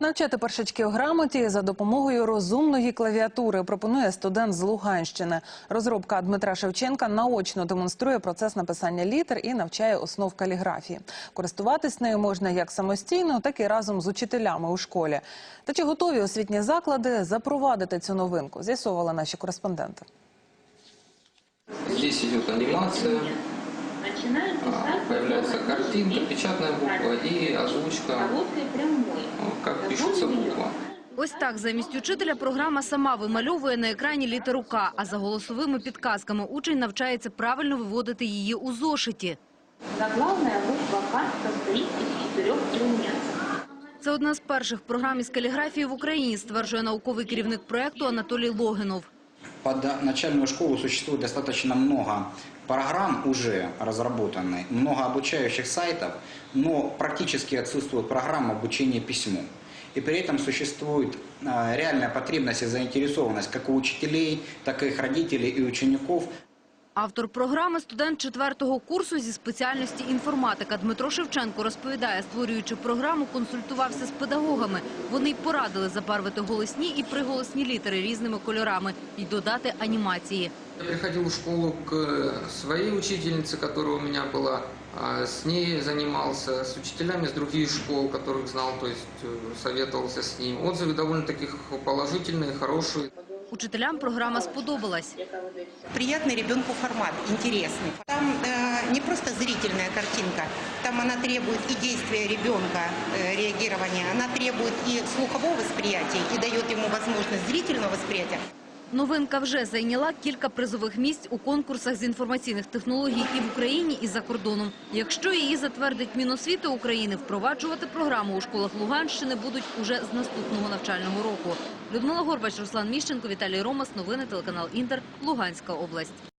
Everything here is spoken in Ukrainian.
Навчати першачків грамоті за допомогою розумної клавіатури пропонує студент з Луганщини. Розробка Дмитра Шевченка наочно демонструє процес написання літер і навчає основ каліграфії. Користуватись нею можна як самостійно, так і разом з учителями у школі. Та чи готові освітні заклади запровадити цю новинку? З'ясовували наші кореспонденти. Здесь идет анимация, Начинаем а, писать появляется буквы картинка, большие, печатная буква и озвучка, короткой прямой. а, как пишется буква. Ось так замість учителя програма сама вимальовує на екрані літеру К, а за голосовими підказками учень навчається правильно виводити її у зошиті. Заглавная буква К состоит из четырех элементов. Це одна з перших програм із каліграфії в Україні, стверджує науковий керівник проекту Анатолій Логинов. Под начальную школу существует достаточно много программ уже разработанных, много обучающих сайтов, но практически отсутствует программа обучения письму. И при этом существует э, реальная потребность и заинтересованность как у учителей, так и их родителей и учеников Автор програми – студент четвертого курсу зі спеціальності інформатика. Дмитро Шевченко розповідає, створюючи програму, консультувався з педагогами. Вони й порадили забарвити голосні і приголосні літери різними кольорами і додати анімації. Я приходил в школу к своей учительнице, которая у меня была, а с ней занимался, с учителями с других школ, которых знал, то есть э, советовался с ним. Отзывы довольно-таки положительные, хорошие. Учителям програма сподобалась. приятный ребенку формат, интересный. Там э, не просто зрительная картинка, там она требует и действия ребенка, э, реагирования, она требует и слухового восприятия, и дает ему возможность зрительного восприятия. Новинка вже зайняла кілька призових місць у конкурсах з інформаційних технологій і в Україні, і за кордоном. Якщо її затвердить Міносвіти України, впроваджувати програму у школах Луганщини будуть уже з наступного навчального року. Людмила Горбач, Руслан Міщенко, Віталій Ромас. Новини телеканал Інтер. Луганська область.